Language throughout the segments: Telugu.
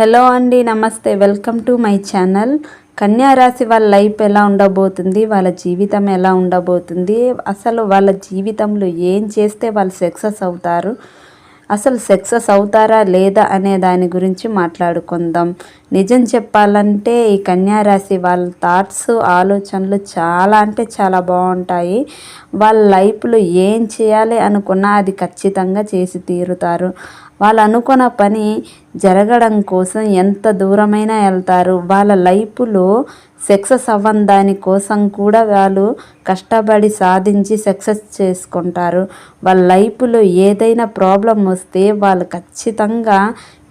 హలో అండి నమస్తే. Welcome to my channel. కన్యారాశి వాళ్ళ లైఫ్ ఎలా ఉండబోతుంది? వాళ్ళ జీవితం ఎలా ఉండబోతుంది? అసలు వాళ్ళ జీవితంలో ఏం చేస్తే వాళ్ళు సక్సెస్ అవుతారు? అసలు సక్సెస్ అవుతారా లేదా అనే దాని గురించి మాట్లాడుకుందాం. నిజం చెప్పాలంటే ఈ కన్యారాశి వాళ్ళ థాట్స్ ఆలోచనలు చాలా అంటే చాలా బాగుంటాయి. వాళ్ళ లైఫ్లో ఏం చేయాలి అనుకున్నా అది ఖచ్చితంగా చేసి తీరుతారు. వాళ్ళు అనుకున్న పని జరగడం కోసం ఎంత దూరమైనా వెళ్తారు. వాళ్ళ లైఫ్లో సక్సెస్ అవ్వని దాని కోసం కూడా వాళ్ళు కష్టపడి సాధించి సక్సెస్ చేసుకుంటారు. వాళ్ళ లైఫ్లో ఏదైనా ప్రాబ్లం వస్తే వాళ్ళు ఖచ్చితంగా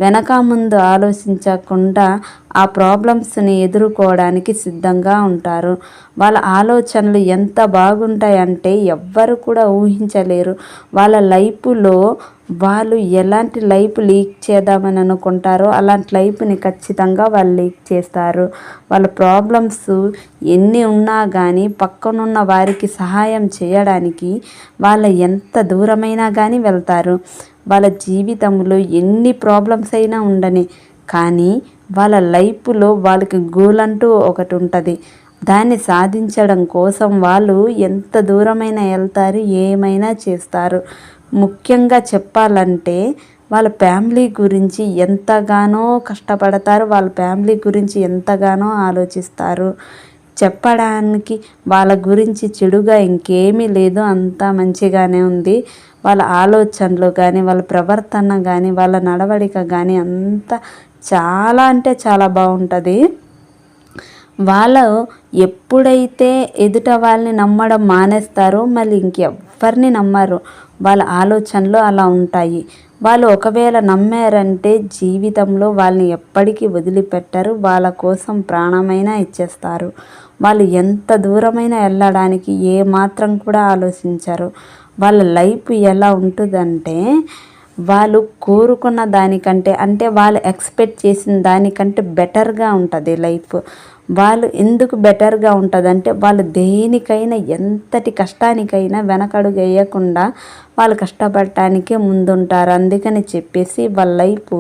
వెనక ముందు ఆలోచించకుండా ఆ ప్రాబ్లమ్స్ని ఎదుర్కోవడానికి సిద్ధంగా ఉంటారు. వాళ్ళ ఆలోచనలు ఎంత బాగుంటాయంటే ఎవ్వరు కూడా ఊహించలేరు. వాళ్ళ లైఫ్లో వాళ్ళు ఎలాంటి లైఫ్ లీక్ చేద్దామని అనుకుంటారో అలాంటి లైఫ్ని ఖచ్చితంగా వాళ్ళు లీక్ చేస్తారు. వాళ్ళ ప్రాబ్లమ్స్ ఎన్ని ఉన్నా కానీ పక్కనున్న వారికి సహాయం చేయడానికి వాళ్ళ ఎంత దూరమైనా కానీ వెళ్తారు. వాళ్ళ జీవితంలో ఎన్ని ప్రాబ్లమ్స్ అయినా ఉండని కానీ వాళ్ళ లైఫ్లో వాళ్ళకి గోల్ అంటూ ఒకటి ఉంటుంది. దాన్ని సాధించడం కోసం వాళ్ళు ఎంత దూరమైనా వెళ్తారు ఏమైనా చేస్తారు. ముఖ్యంగా చెప్పాలంటే వాళ్ళ ఫ్యామిలీ గురించి ఎంతగానో కష్టపడతారు వాళ్ళ ఫ్యామిలీ గురించి ఎంతగానో ఆలోచిస్తారు. చెప్పడానికి వాళ్ళ గురించి చెడుగా ఇంకేమీ లేదు అంతా మంచిగానే ఉంది. వాళ్ళ ఆలోచనలు కానీ వాళ్ళ ప్రవర్తన కానీ వాళ్ళ నడవడిక కానీ అంతా చాలా అంటే చాలా బాగుంటుంది. వాళ్ళు ఎప్పుడైతే ఎదుట వాళ్ళని నమ్మడం మానేస్తారో మళ్ళీ ఇంకెవ్వరిని నమ్మరు. వాళ్ళ ఆలోచనలు అలా ఉంటాయి. వాళ్ళు ఒకవేళ నమ్మారంటే జీవితంలో వాళ్ళని ఎప్పటికీ వదిలిపెట్టరు. వాళ్ళ కోసం ప్రాణమైనా ఇచ్చేస్తారు. వాళ్ళు ఎంత దూరమైనా వెళ్ళడానికి ఏ మాత్రం కూడా ఆలోచించరు. వాళ్ళ లైఫ్ ఎలా ఉంటుందంటే వాళ్ళు కోరుకున్న దానికంటే అంటే వాళ్ళు ఎక్స్పెక్ట్ చేసిన దానికంటే బెటర్గా ఉంటుంది లైఫ్. వాళ్ళు ఎందుకు బెటర్గా ఉంటుందంటే వాళ్ళు దేనికైనా ఎంతటి కష్టానికైనా వెనకడుగు వేయకుండా వాళ్ళు కష్టపడటానికే ముందుంటారు. అందుకని చెప్పేసి వాళ్ళ లైఫ్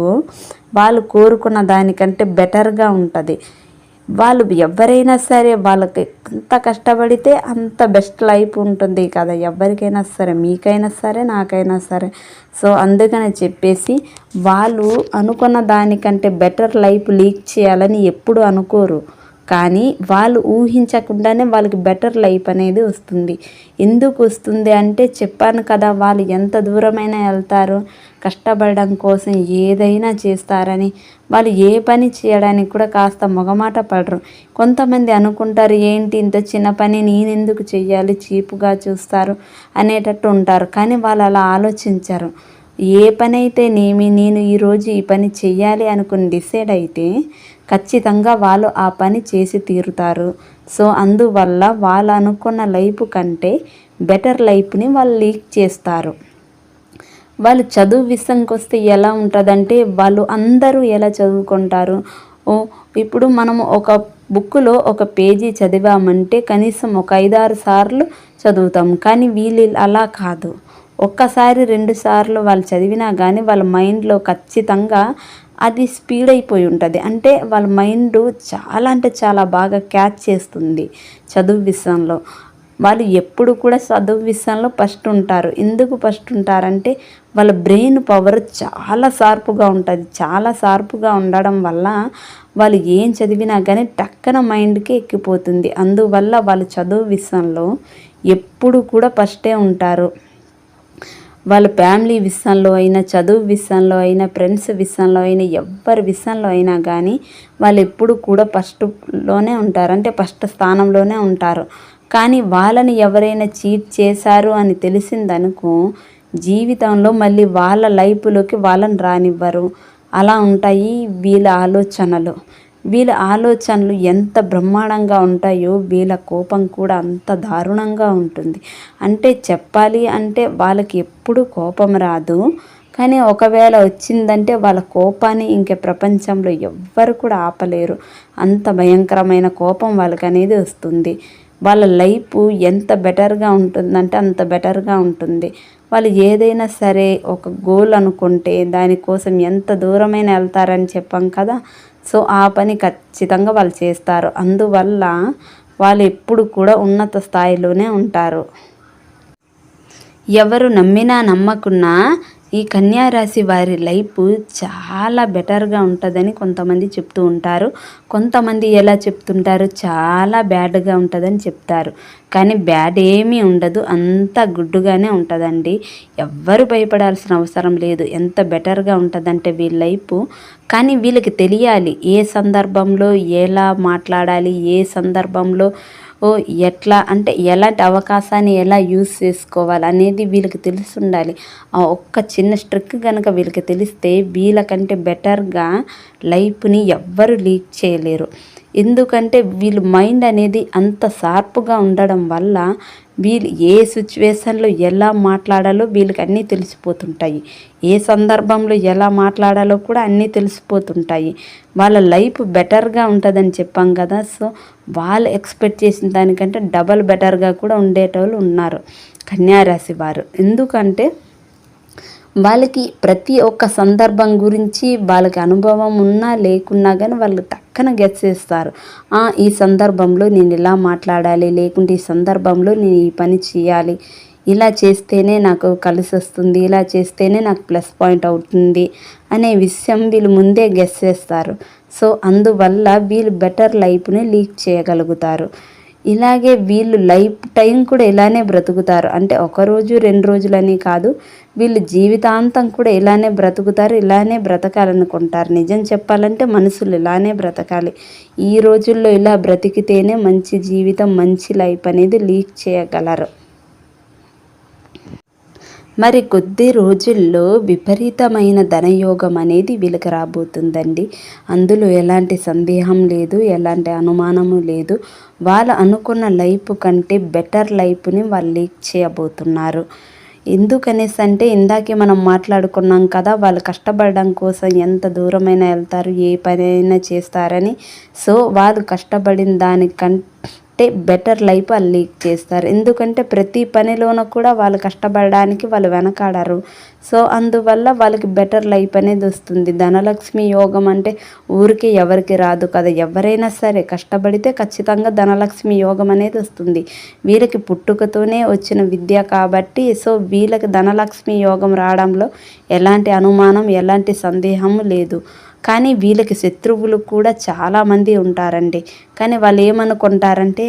వాళ్ళు కోరుకున్న దానికంటే బెటర్గా ఉంటుంది. వాళ్ళు ఎవరైనా సరే వాళ్ళకి ఎంత కష్టపడితే అంత బెస్ట్ లైఫ్ ఉంటుంది కదా. ఎవరికైనా సరే మీకైనా సరే నాకైనా సరే. సో అందుకని చెప్పేసి వాళ్ళు అనుకున్న దానికంటే బెటర్ లైఫ్ లీక్ చేయాలని ఎప్పుడు అనుకోరు. కానీ వాళ్ళు ఊహించకుండానే వాళ్ళకి బెటర్ లైఫ్ అనేది వస్తుంది. ఎందుకు వస్తుంది అంటే చెప్పాను కదా వాళ్ళు ఎంత దూరమైనా వెళ్తారు కష్టపడడం కోసం ఏదైనా చేస్తారని వాళ్ళు ఏ పని చేయడానికి కూడా కాస్త మొగమాట పడరు. కొంతమంది అనుకుంటారు ఏంటి ఇంత చిన్న పని నేనెందుకు చెయ్యాలి? చీపుగా చూస్తారు అనేటట్టు ఉంటారు. కానీ వాళ్ళు అలా ఆలోచించరు. ఏ పని అయితే నేమి నేను ఈరోజు ఈ పని చెయ్యాలి అనుకుని డిసైడ్ అయితే ఖచ్చితంగా వాళ్ళు ఆ పని చేసి తీరుతారు. సో అందువల్ల వాళ్ళు అనుకున్న లైఫ్ కంటే బెటర్ లైఫ్ని వాళ్ళు లీక్ చేస్తారు. వాళ్ళు చదువు విషయంకి వస్తే ఎలా ఉంటుందంటే వాళ్ళు అందరూ ఎలా చదువుకుంటారు? ఓ ఇప్పుడు మనము ఒక బుక్లో ఒక పేజీ చదివామంటే కనీసం ఒక ఐదారు సార్లు చదువుతాం. కానీ వీళ్ళు అలా కాదు. ఒక్కసారి రెండు సార్లు వాళ్ళు చదివినా కానీ వాళ్ళ మైండ్లో ఖచ్చితంగా అది స్పీడ్ అయిపోయి ఉంటుంది. అంటే వాళ్ళ మైండ్ చాలా అంటే చాలా బాగా క్యాచ్ చేస్తుంది చదువు విషయంలో. వాళ్ళు ఎప్పుడు కూడా చదువు విషయంలో ఫస్ట్ ఉంటారు. ఎందుకు ఫస్ట్ ఉంటారంటే వాళ్ళ బ్రెయిన్ పవర్ చాలా షార్ప్గా ఉంటుంది. చాలా షార్ప్గా ఉండడం వల్ల వాళ్ళు ఏం చదివినా కానీ టక్కన మైండ్కి ఎక్కిపోతుంది. అందువల్ల వాళ్ళు చదువు విషయంలో ఎప్పుడు కూడా ఫస్టే ఉంటారు. వాళ్ళ ఫ్యామిలీ విషయంలో అయినా చదువు విషయంలో అయినా ఫ్రెండ్స్ విషయంలో అయినా ఎవరి విషయంలో అయినా కానీ వాళ్ళు ఎప్పుడు కూడా ఫస్ట్లోనే ఉంటారు. అంటే ఫస్ట్ స్థానంలోనే ఉంటారు. కానీ వాళ్ళని ఎవరైనా చీట్ చేశారు అని తెలిసిందనుకో జీవితంలో మళ్ళీ వాళ్ళ లైఫ్లోకి వాళ్ళని రానివ్వరు. అలా ఉంటాయి వీళ్ళ ఆలోచనలు. వీళ్ళ ఆలోచనలు ఎంత బ్రహ్మాండంగా ఉంటాయో వీళ్ళ కోపం కూడా అంత దారుణంగా ఉంటుంది. అంటే చెప్పాలి అంటే వాళ్ళకి ఎప్పుడు కోపం రాదు. కానీ ఒకవేళ వచ్చిందంటే వాళ్ళ కోపాన్ని ఇంక ప్రపంచంలో ఎవ్వరు కూడా ఆపలేరు. అంత భయంకరమైన కోపం వాళ్ళకి అనేది వస్తుంది. వాళ్ళ లైఫ్ ఎంత బెటర్గా ఉంటుందంటే అంత బెటర్గా ఉంటుంది. వాళ్ళు ఏదైనా సరే ఒక గోల్ అనుకుంటే దానికోసం ఎంత దూరమైన వెళ్తారని చెప్పాం కదా. సో ఆ పని ఖచ్చితంగా వాళ్ళు చేస్తారు. అందువల్ల వాళ్ళు ఎప్పుడు కూడా ఉన్నత స్థాయిలోనే ఉంటారు. ఎవరు నమ్మినా నమ్మకున్నా ఈ కన్యారాశి వారి లైఫ్ చాలా బెటర్గా ఉంటుందని కొంతమంది చెప్తూ ఉంటారు. కొంతమంది ఎలా చెప్తుంటారు? చాలా బ్యాడ్గా ఉంటుందని చెప్తారు. కానీ బ్యాడ్ ఏమీ ఉండదు. అంత గుడ్డుగానే ఉంటుందండి. ఎవ్వరు భయపడాల్సిన అవసరం లేదు. ఎంత బెటర్గా ఉంటుందంటే వీళ్ళ లైఫ్. కానీ వీళ్ళకి తెలియాలి. ఏ సందర్భంలో ఎలా మాట్లాడాలి? ఏ సందర్భంలో ఓ ఎట్లా అంటే ఎలాంటి అవకాశాన్ని ఎలా యూస్ చేసుకోవాలి అనేది వీళ్ళకి తెలిసి ఉండాలి ఆ ఒక్క చిన్న స్ట్రిక్ కనుక వీళ్ళకి తెలిస్తే వీళ్ళకంటే బెటర్గా లైఫ్ని ఎవ్వరు లీక్ చేయలేరు. ఎందుకంటే వీళ్ళ మైండ్ అనేది అంత షార్ప్గా ఉండడం వల్ల వీళ్ళు ఏ సిచ్యువేషన్లో ఎలా మాట్లాడాలో వీళ్ళకి అన్నీ తెలిసిపోతుంటాయి. ఏ సందర్భంలో ఎలా మాట్లాడాలో కూడా అన్నీ తెలిసిపోతుంటాయి. వాళ్ళ లైఫ్ బెటర్గా ఉంటుందని చెప్పాం కదా సో వాళ్ళు ఎక్స్పెక్ట్ చేసిన దానికంటే డబల్ బెటర్గా కూడా ఉండేటోళ్ళు ఉన్నారు కన్యారాశి వారు. ఎందుకంటే వాళ్ళకి ప్రతి ఒక్క సందర్భం గురించి వాళ్ళకి అనుభవం ఉన్నా లేకున్నా కానీ వాళ్ళు టక్కన గెస్ చేస్తారు. ఈ సందర్భంలో నేను ఇలా మాట్లాడాలి లేకుంటే ఈ సందర్భంలో నేను ఈ పని చేయాలి. ఇలా చేస్తేనే నాకు కలిసి వస్తుంది ఇలా చేస్తేనే నాకు ప్లస్ పాయింట్ అవుతుంది అనే విషయం వీళ్ళు ముందే గెస్ చేస్తారు. సో అందువల్ల వీళ్ళు బెటర్ లైఫ్ని లీక్ చేయగలుగుతారు. ఇలాగే వీళ్ళు లైఫ్ టైం కూడా ఇలానే బ్రతుకుతారు. అంటే ఒక రోజు రెండు రోజులని కాదు వీళ్ళు జీవితాంతం కూడా ఇలానే బ్రతుకుతారు ఇలానే బ్రతకాలనుకుంటారు. నిజం చెప్పాలంటే మనుషులు ఇలానే బ్రతకాలి. ఈ రోజుల్లో ఇలా బ్రతికితేనే మంచి జీవితం మంచి లైఫ్ అనేది లీక్ చేయగలరు. మరి కొద్ది రోజుల్లో విపరీతమైన ధనయోగం అనేది వీళ్ళకి రాబోతుందండి. అందులో ఎలాంటి సందేహం లేదు ఎలాంటి అనుమానము లేదు. వాళ్ళు అనుకున్న లైఫ్ కంటే బెటర్ లైఫ్ని వాళ్ళు లీక్ చేయబోతున్నారు. ఎందుకనేసి అంటే ఇందాకే మనం మాట్లాడుకున్నాం కదా వాళ్ళు కష్టపడడం కోసం ఎంత దూరమైనా వెళ్తారు ఏ పనైనా చేస్తారని. సో వాళ్ళు కష్టపడిన దానికంటే అంటే బెటర్ లైఫ్ వాళ్ళు లీక్ చేస్తారు. ఎందుకంటే ప్రతి పనిలోనూ కూడా వాళ్ళు కష్టపడడానికి వాళ్ళు వెనకాడరు. సో అందువల్ల వాళ్ళకి బెటర్ లైఫ్ అనేది వస్తుంది. ధనలక్ష్మి యోగం అంటే ఊరికి ఎవరికి రాదు కదా. ఎవరైనా సరే కష్టపడితే ఖచ్చితంగా ధనలక్ష్మి యోగం అనేది వస్తుంది. వీళ్ళకి పుట్టుకతోనే వచ్చిన విద్య కాబట్టి సో వీళ్ళకి ధనలక్ష్మి యోగం రావడంలో ఎలాంటి అనుమానం ఎలాంటి సందేహం లేదు. కానీ వీళ్ళకి శత్రువులు కూడా చాలామంది ఉంటారండి. కానీ వాళ్ళు ఏమనుకుంటారంటే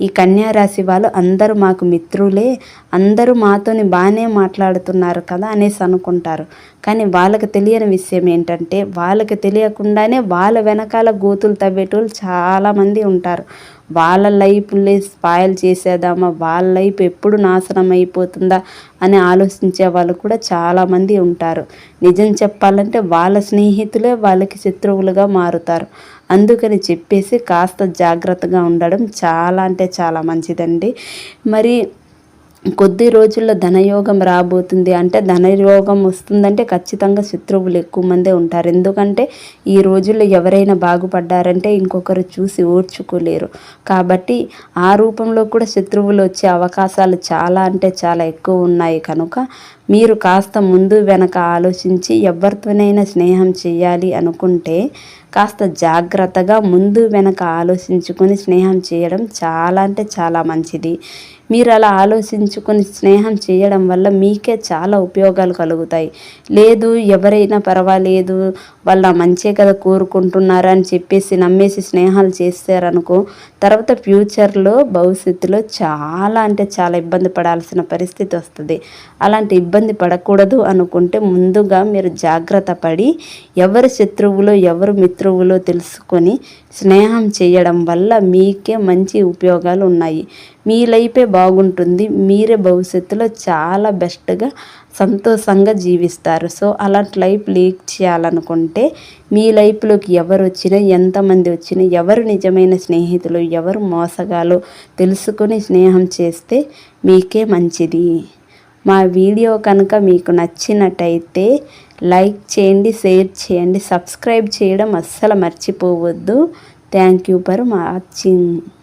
ఈ కన్యారాశి వాళ్ళు అందరూ మాకు మిత్రులే అందరూ మాతోని బాగానే మాట్లాడుతున్నారు కదా అనేసి అనుకుంటారు. కానీ వాళ్ళకి తెలియని విషయం ఏంటంటే వాళ్ళకి తెలియకుండానే వాళ్ళ వెనకాల గోతులు తవ్వేటోళ్ళు చాలామంది ఉంటారు. వాళ్ళ లైఫ్ని స్పాయిల్ చేసేదామా వాళ్ళ లైఫ్ ఎప్పుడు నాశనం అయిపోతుందా అని ఆలోచించే వాళ్ళు కూడా చాలామంది ఉంటారు. నిజం చెప్పాలంటే వాళ్ళ స్నేహితులే వాళ్ళకి శత్రువులుగా మారుతారు. అందుకని చెప్పేసి కాస్త జాగ్రత్తగా ఉండడం చాలా అంటే చాలా మంచిదండి. మరి కొద్ది రోజుల్లో ధనయోగం రాబోతుంది అంటే ధనయోగం వస్తుందంటే ఖచ్చితంగా శత్రువులు ఎక్కువ మందే ఉంటారు. ఎందుకంటే ఈ రోజుల్లో ఎవరైనా బాగుపడ్డారంటే ఇంకొకరు చూసి ఓర్చుకోలేరు కాబట్టి ఆ రూపంలో కూడా శత్రువులు వచ్చే అవకాశాలు చాలా అంటే చాలా ఎక్కువ ఉన్నాయి. కనుక మీరు కాస్త ముందు వెనక ఆలోచించి ఎవరితోనైనా స్నేహం చేయాలి అనుకుంటే కాస్త జాగ్రత్తగా ముందు వెనక ఆలోచించుకొని స్నేహం చేయడం చాలా అంటే చాలా మంచిది. మీరు అలా ఆలోచించుకొని స్నేహం చేయడం వల్ల మీకే చాలా ఉపయోగాలు కలుగుతాయి. లేదు ఎవరైనా పర్వాలేదు వాళ్ళ మంచే కదా కోరుకుంటున్నారు అని చెప్పేసి నమ్మేసి స్నేహాలు చేస్తారనుకో తర్వాత ఫ్యూచర్లో భవిష్యత్తులో చాలా అంటే చాలా ఇబ్బంది పడాల్సిన పరిస్థితి వస్తుంది. అలాంటి ఇబ్బంది పడకూడదు అనుకుంటే ముందుగా మీరు జాగ్రత్త పడి ఎవరు శత్రువులో ఎవరు మిత్రువులో తెలుసుకొని స్నేహం చేయడం వల్ల మీకే మంచి ఉపయోగాలు ఉన్నాయి. మీ లైఫే బాగుంటుంది. మీరే భవిష్యత్తులో చాలా బెస్ట్గా సంతోషంగా జీవిస్తారు. సో అలాంటి లైఫ్ లీక్ చేయాలనుకుంటే మీ లైఫ్లోకి ఎవరు వచ్చినా ఎంతమంది వచ్చినా ఎవరు నిజమైన స్నేహితులు ఎవరు మోసగాలు తెలుసుకొని స్నేహం చేస్తే మీకే మంచిది. మా వీడియో కనుక మీకు నచ్చినట్టయితే లైక్ చేయండి షేర్ చేయండి సబ్స్క్రైబ్ చేయడం అస్సలు మర్చిపోవద్దు. Thank you for watching.